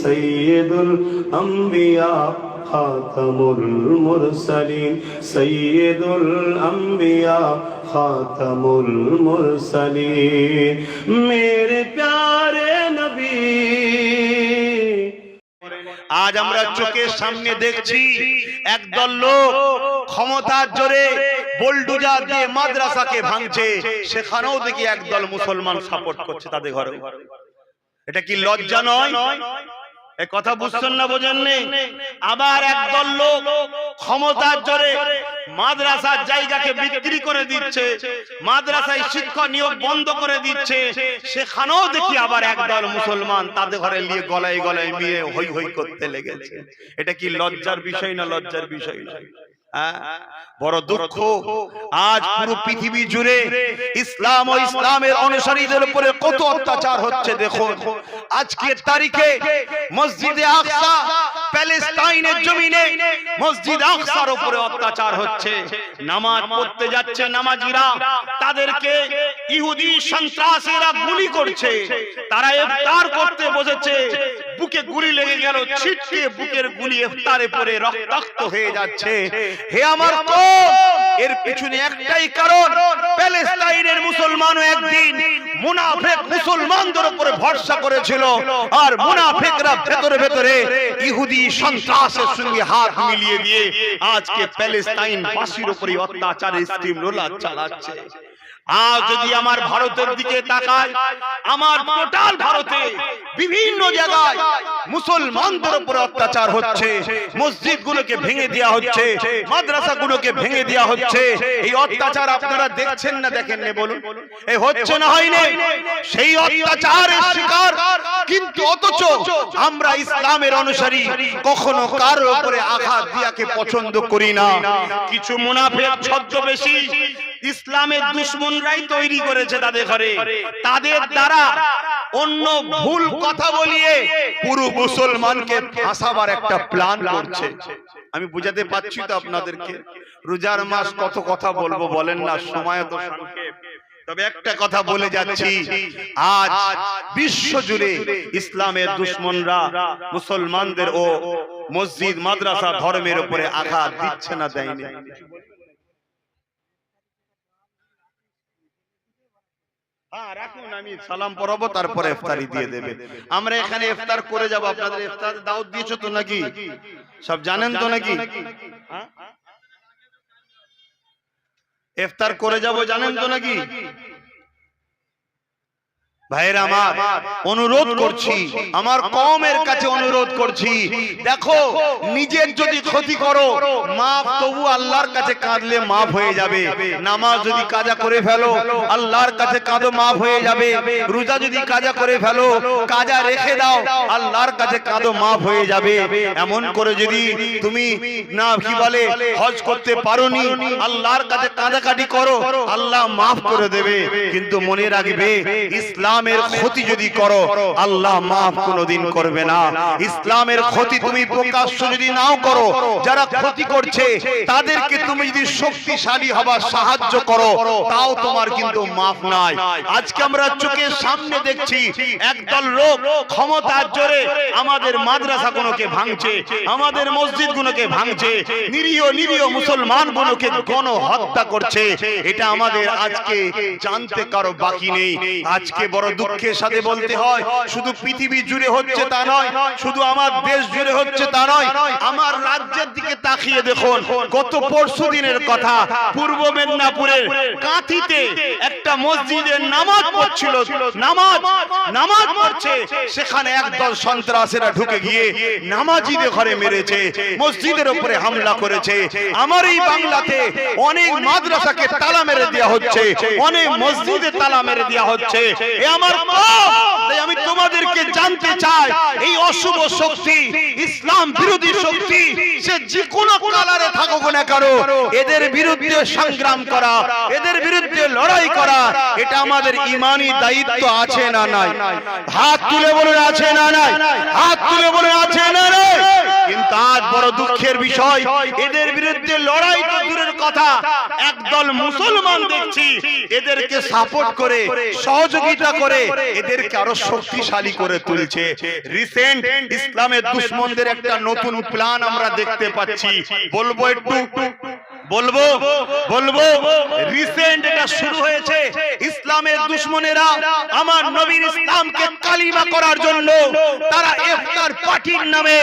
সৈয়দুল আম্বিয়া খাতামুল মুরসালিন সৈয়দুল আম্বিয়া খাতামুল মুরসালিন মেরে প্যারে নবী আজ আমরা চোখের সামনে দেখছি একদল লোক ক্ষমতার জোরে বোল্ডুজার দিয়ে মাদ্রাসাকে ভাঙছে। সেখানেও দেখি একদল মুসলমান সাপোর্ট করছে তাদের ঘরে। এটা কি লজ্জা নয়? কথা বুঝছেন না বোঝেন নেই আবার একদল লোক ক্ষমতার জোরে মাদ্রাসার জায়গাকে বিক্রি করে দিচ্ছে। মাদ্রাসায় শিক্ষা নিয়োগ বন্ধ করে দিচ্ছে। সেখানেও দেখি আবার একদল মুসলমান তাদের ঘরে নিয়ে গলায় গলায় নিয়ে হই হই করতে লেগেছে। এটা কি লজ্জার বিষয় না লজ্জার বিষয়? নয়? বড় দুঃখ। আজ পুরো পৃথিবী জুড়ে ইসলাম ও ইসলামের অনুসারীদের উপরে কত অত্যাচার হচ্ছে দেখুন। আজকের তারিখে মসজিদে আকসা প্যালেস্তাইনের জমিনে মসজিদ আকসার উপরে অত্যাচার হচ্ছে। নামাজ পড়তে যাচ্ছে নামাজিরা। তাদেরকে ইহুদি সন্ত্রাসীরা গুলি করছে। তারা ইফতার করতে বসেছে। বুকে গুলি লেগে গেল ছিটকে বুকের গুলি ইফতারে পরে রক্তাক্ত হয়ে যাচ্ছে। হে আমার কম! এর পিছনে একটাই কারণ প্যালেস্তাইনের মুসলমানও একদিন মুনাফেক মুসলমানদের উপরে ভরসা করেছিল। আর মুনাফেকরা ভেতরে ভেতরে ইহুদি সন্ত্রাসের সঙ্গে হাত মিলিয়ে দিয়ে আজকে প্যালেস্তাইন বাসীর উপরে অত্যাচারের স্টিম রোলার চালাচ্ছে। আজ যদি আমার ভারতের দিকে তাকায় আমার টোটাল ভারতে বিভিন্ন জায়গায় মুসলমানদের উপর অত্যাচার হচ্ছে মসজিদ গুলোকে ভেঙে দেওয়া হচ্ছে মাদ্রাসা গুলোকে ভেঙে দেওয়া হচ্ছে। এই অত্যাচার আপনারা দেখছেন না দেখেন না বলুন? এই হচ্ছে না হয়নি। সেই অত্যাচারের শিকার কিন্তু অথচ আমরা ইসলামের অনুসারী, কখনো কারোর উপরে আঘাত দিয়াকে পছন্দ করি না। কিছু মুনাফেক ছদ্মবেশী ইসলামের দুশ্মনরাই তৈরি করেছে তাদের ঘরে। তাদের দ্বারা অন্য ভুল কথা বলিয়ে পুরো মুসলমানকে ফাঁসাবার একটা প্ল্যান করছে। আমি বুঝাতে পারছি তো আপনাদেরকে। রোজার মাস কত কথা বলব বলেন না, সময় তো তবে একটা কথা বলে যাচ্ছি। আজ বিশ্ব জুড়ে ইসলামের দুশ্মনরা মুসলমানদের ও মসজিদ, মাদ্রাসা, ধর্মের উপরে আঘাত দিচ্ছে না দেয়নি। রাখুন, আমি সালাম পড়াবো তারপরে ইফতারি দিয়ে দেবে। আমরা এখানে ইফতার করে যাব। আপনাদের ইফতার দাওয়াত দিয়েছ তো নাকি? সব জানেন তো নাকি? হ্যাঁ? ইফতার করে যাব জানেন তো নাকি? ভাইয়ের আমার অনুরোধ করছি আমার কমের কাছে অনুরোধ করছি। দেখো নিজের যদি ক্ষতি করো মাফ তবু আল্লাহর কাছে কাঁদলে মাফ হয়ে যাবে। নামাজ যদি কাজা করে ফেলো আল্লাহর কাছে কাঁদো মাফ হয়ে যাবে। রোজা যদি কাজা করে ফেলো কাজা রেখে দাও আল্লাহর কাছে কাঁদো মাফ হয়ে যাবে। এমন করে যদি তুমি না কি বলে হজ করতে পারোনি আল্লাহর কাছে কাঁদাকাটি করো আল্লাহ মাফ করে দেবে কিন্তু মনে রাখবে ইসলামের ক্ষতি যদি করো আল্লাহ মাফ কোনোদিন করবে না। ইসলামের ক্ষতি তুমি প্রকাশ্য যদি নাও করো যারা ক্ষতি করছে তাদেরকে তুমি যদি শক্তিশালী হবার সাহায্য করো তাও তোমার কিন্তু মাফ নাই। আজকে আমরা চোখের সামনে দেখছি একদল লোক ক্ষমতার জোরে আমাদের মাদ্রাসা গুলোকে ভাঙছে আমাদের মসজিদ গুলোকে ভাঙছে নিরীহ নিরীহ মুসলমান গুলোকে গণ হত্যা করছে। এটা আমাদের আজকে জানতে কারও বাকি নেই। আজকে বড় দুঃখের সাথে বলতে হয় শুধু পৃথিবী জুড়ে হচ্ছে তা নয় শুধু আমার দেশ জুড়ে হচ্ছে তা নয় আমার রাজ্যের দিকে তাকিয়ে দেখুন গত পরশু দিনের কথা। পূর্ব মেদিনীপুরের কাঁথিতে একটা মসজিদের নামাজ পড়ছিল নামাজ নামাজ পড়ছে। সেখানে একদল সন্ত্রাসীরা ঢুকে গিয়ে নামাজিদের ঘরে মেরেছে মসজিদের উপরে হামলা করেছে। আমার এই বাংলাতে অনেক মাদ্রাসাকে তালা মেরে দেওয়া হচ্ছে। অনেক মসজিদে তালা মেরে দেওয়া হচ্ছে। আমার তাই আমি তোমাদেরকে জানতে চাই এই অশুভ শক্তি ইসলাম বিরোধী শক্তি সে যে কোনো কালারে থাকুক না কারও এদের বিরুদ্ধে সংগ্রাম করা এদের বিরুদ্ধে লড়াই করা এটা আমাদের ইমানি দায়িত্ব আছে না নাই? হাত তুলে বলুন আছে না নাই? হাত তুলে বলুন আছে না নাই? কিন্তু আজ বড় দুঃখের বিষয় এদের বিরুদ্ধে লড়াই তো দূরের কথা। একদল মুসলমান দেখছি এদেরকে সাপোর্ট করে সহযোগিতা করে এদেরকে আরও শক্তিশালী করে তুলছে। রিসেন্ট ইসলামের দুশ্মনদের একটা নতুন প্ল্যান আমরা দেখতে পাচ্ছি। বলব একটু বলব বলব রিসেন্ট এটা শুরু হয়েছে। ইসলামের দুশ্মনেরা আমার নবীর ইসলামকে কালিমা করার জন্য তারা ইফতার পার্টির নামে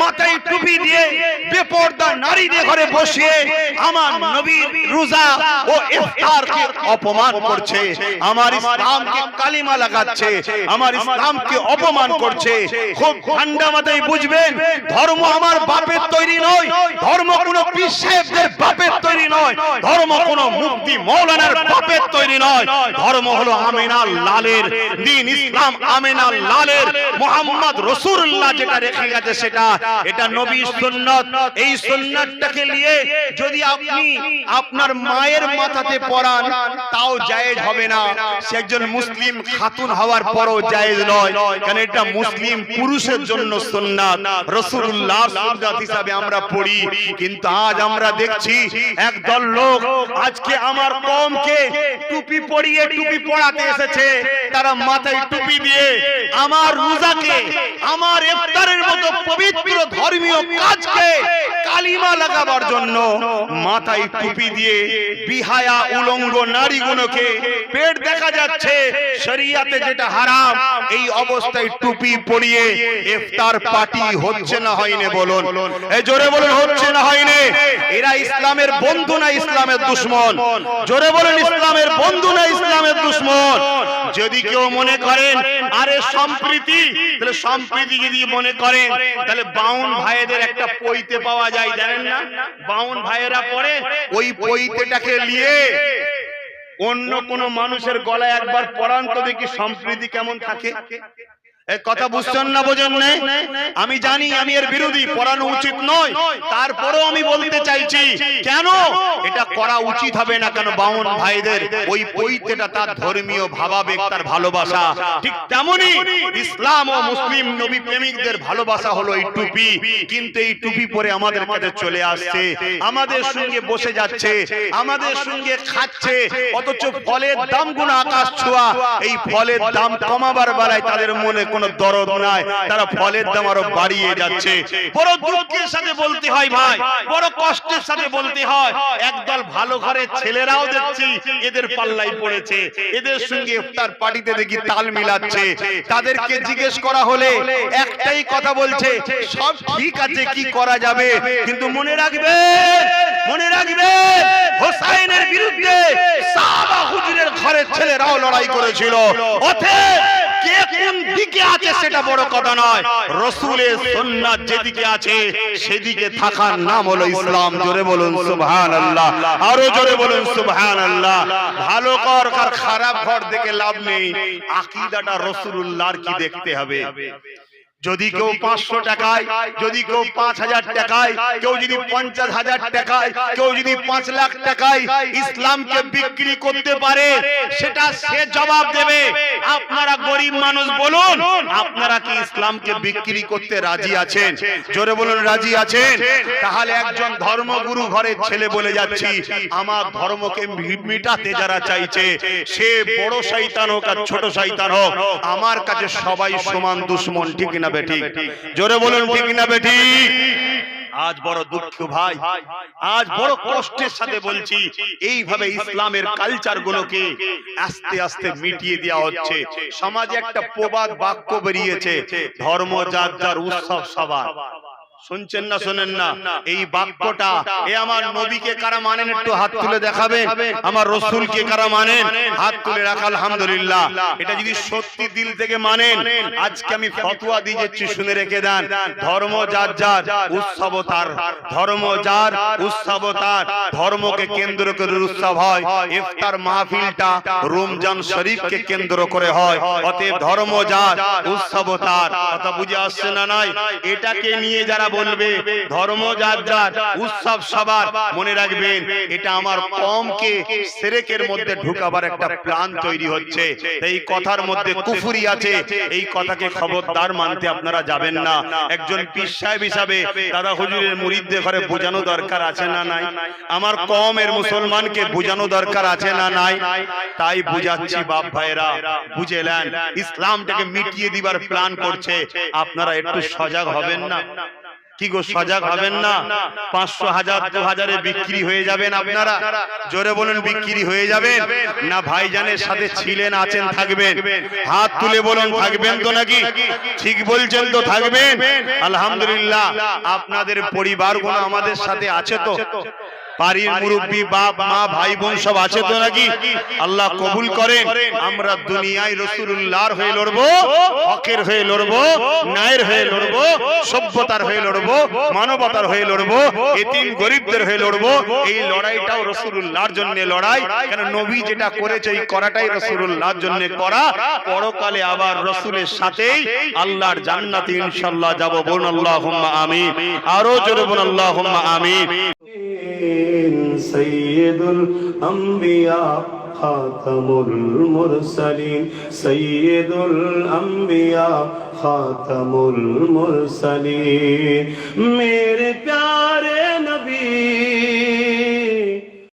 মাথায় টুপি দিয়ে বেপর্দা নারীদের ঘরে বসিয়ে আমার নবীর রোজা ও ইফতারকে অপমান করছে। আমার ইসলামকে কালিমা লাগাচ্ছে, আমার ইসলামকে অপমান করছে। খুব ঠান্ডা মাথায় বুঝবেন, ধর্ম আমার বাপের তৈরি নয়, ধর্ম কোন পীর সাহেবদের বাপের তৈরি নয়। ধর্ম কোন মুক্তি মৌলানার বাপের তৈরি নয়। ধর্ম হলো আমিনা লালের দিন। ইসলাম আমিনা লালের, মোহাম্মদ রসুল্লাহ যেটা রেখে গেছে সেটা। এটা নবী সুন্নত। এই সুন্নতটাকে নিয়ে যদি আপনি আপনার মায়ের মাথাতে পরান তাও জায়েজ হবে না। সে একজন মুসলিম খাতুন হওয়ার পরও জায়েজ নয়। কারণ এটা মুসলিম পুরুষের জন্য সুন্নাত। রাসূলুল্লাহ সুন্নাত হিসাবে আমরা পড়ি। কিন্তু আজ আমরা দেখছি একদল লোক আজকে আমার কমকে টুপি পরিয়ে টুপি পড়াতে এসেছে। তারা মাথায় টুপি দিয়ে আমার রোজাকে, আমার ইফতারের মতো পবিত্র ধর্মীয় কাজকে কালিমা লাগাবার জন্য মাথায় টুপি দিয়ে বিহায়া উলঙ্গ নারীগুলোকে পেট দেখা যাচ্ছে। শরিয়াতে যেটা হারাম, এই অবস্থায় টুপি পরিয়ে ইফতার পার্টি হচ্ছে না হয়নি বলুন। এই জোরে বলুন, হচ্ছে না হয়নি। এরা ইসলামের বন্ধু না ইসলামের দুশ্মন? জোরে বলুন, ইসলামের বন্ধু না ইসলামের দুশ্মন? যদি কেউ মনে করেন আরে সম্প্রীতি তাহলে সম্প্রীতি যদি মনে করেন তাহলে বাউন ভাইদের একটা পইতে পাওয়া যায় জানেন না? বাউন ভাইয়েরা পরে ওই পইতেটাকে নিয়ে অন্য কোন মানুষের গলায় একবার পড়ান তো দেখি সম্প্রীতি কেমন থাকে। কথা বুঝছেন না বোঝেন না? আমি জানি আমি এর বিরোধী পড়ানো উচিত নয়। তারপরেও আমি বলতে চাইছি কেন? এটা করা উচিত হবে না কেন বাউন ভাইদের? ওই পৈতেটা তার ধর্মীয় ভাবাবেগ তার ভালোবাসা। ঠিক তেমনি ইসলাম ও মুসলিম নবী প্রেমিকদের ভালোবাসা হলো এই টুপি। কিন্তু এই টুপি পরে আমাদের কাছে চলে আসছে। আমাদের সঙ্গে বসে যাচ্ছে। আমাদের সঙ্গে খাচ্ছে। অথচ ফলের দাম গুণ আকাশ ছোঁয়া। এই ফলের দাম কমাবার বেলায় তাদের মনে কোনো দরদ নাই, তারা ফলের দাম আরও বাড়িয়ে যাচ্ছে। বড় দুঃখের সাথে বলতে হয় ভাই, বড় কষ্টের সাথে বলতে হয়, একদল ভালো ঘরের ছেলেরাও দেখছি এদের পাল্লাই পড়েছে, এদের সঙ্গে ইফতার পার্টিতে দেখি তাল মিলাচ্ছে। তাদেরকে জিজ্ঞেস করা হলে একটাই কথা বলছে, সব ঠিক আছে, কি করা যাবে? কিন্তু মনে রাখবে মনে রাখবে, হোসাইনের বিরুদ্ধে সাহাবা হুজুরের ঘরের ছেলেরাও লড়াই করেছিল। অতএব কে কোন দিকে আছে সেটা বড় কথা নয়। রসুলের সন্ন্যাস যেদিকে আছে, সেদিকে থাকার নাম হলো ইসলাম। জোরে বলুন, সুবহানাল্লাহ। আরও জোরে বলুন, সুবহানাল্লাহ। ভালো কর খারাপ ঘর দেখে লাভ নেই। আকিদাটা রসুল্লাহর কি দেখতে হবে? যদি কেউ পাঁচশো টাকায় যদি কেউ পাঁচ হাজার টাকায় কেউ যদি পঞ্চাশ হাজার টাকায় কেউ যদি পাঁচ লাখ টাকায় ইসলামকে বিক্রি করতে পারে সেটা সে জবাব দেবে। আপনারা গরিব মানুষ বলুন আপনারা কি ইসলামকে বিক্রি করতে রাজি আছেন? জোরে বলুন রাজি আছেন? তাহলে একজন ধর্মগুরু ঘরের ছেলে বলে যাচ্ছি আমার ধর্মকে মিটাতে যারা চাইছে সে বড় শয়তান হোক আর ছোট শয়তান হোক আমার কাছে সবাই সমান দুশ্মন ঠিক না বেঠিক জোরে বলুন ঠিক না বেঠিক আজ বড় দুঃখ ভাই। আজ বড় কষ্টের সাথে বলছি এইভাবে ইসলামের কালচার গুলোকে আস্তে আস্তে মিটিয়ে দেওয়া হচ্ছে। সমাজে একটা প্রবাদ বাক্য বেরিয়েছে ধর্ম যার যার উৎসব সবার। শুনছেন না শোনেন না। এই বাক্যটা এ আমার নবীকে কারা মানেন একটু হাত তুলে দেখাবেন। আমার রসুলকে কারা মানেন? হাত তুলে রাখা আলহামদুলিল্লাহ। এটা যদি সত্যি দিল থেকে মানেন আজকে আমি ফতোয়া দিয়ে যাচ্ছি শুনে রেখে দেন। ধর্ম যার যার উৎসব তার। ধর্ম যার উৎসব তার। ধর্মকে কেন্দ্র করে উৎসব হয়। ইফতার মাহফিলটা রমজান শরীফকে কেন্দ্র করে হয়। অতএব ধর্ম যার উৎসব তার। কথা বুঝে আসছে না নাই? এটাকে নিয়ে যারা বলবে, ধর্ম যার যার, উৎসব সবার মনে রাখবেন, এটা আমার কমকে সেরেকের মধ্যে ঢুকাবার একটা প্ল্যান তৈরি হচ্ছে। এই কথার মধ্যে কুফুরি আছে, এই কথাকে খবরদার মানতে আপনারা যাবেন না। একজন পীর সাহেব হিসাবে দাদা হুজুরের মুরিদদের ঘরে বোঝানো দরকার আছে না নাই? আমার কমের মুসলমানকে বোঝানো দরকার আছে না নাই? তাই বুঝাচ্ছি, বাপ ভাইরা বুঝেলেন ইসলামটাকে মিটিয়ে দিবার প্ল্যান করছে। আপনারা একটু সজাগ হবেন না? কি গো সজাগ হবেন না? পাঁচশো হাজার দু হাজারে বিক্রি হয়ে যাবেন আপনারা? জোরে বলুন বিক্রি হয়ে যাবেন? না ভাইজানের সাথে ছিলেন আছেন থাকবেন? হাত তুলে বলুন থাকবেন তো নাকি? ঠিক বলছেন তো থাকবেন? আলহামদুলিল্লাহ আপনাদের পরিবারগুলো আমাদের সাথে আছে তো? বাড়ির মুরব্বী বাপ মা ভাই বোন সব আছে তো নাকি? আল্লাহ কবুল করেন। আমরা দুনিয়ায় রসুল্লাহর হয়ে লড়বো হকের হয়ে লড়বো ন্যায়ের হয়ে লড়বো সভ্যতার হয়ে লড়বো মানবতার হয়ে লড়বো এতিম গরিবদের হয়ে লড়বো। এই লড়াইটাও রসুল্লাহর জন্য লড়াই। কেন নবী যেটা করেছে এই করাটাই রসুল্লাহর জন্য করা। পরকালে আবার রসুলের সাথেই আল্লাহর জান্নাতে ইনশাল্লাহ যাব। বোন আল্লাহ আমিন। আরও জোরে বোন আল্লাহ আমিন। سيد الأنبياء خاتم المرسلين سيد الأنبياء خاتم المرسلين میرے پیارے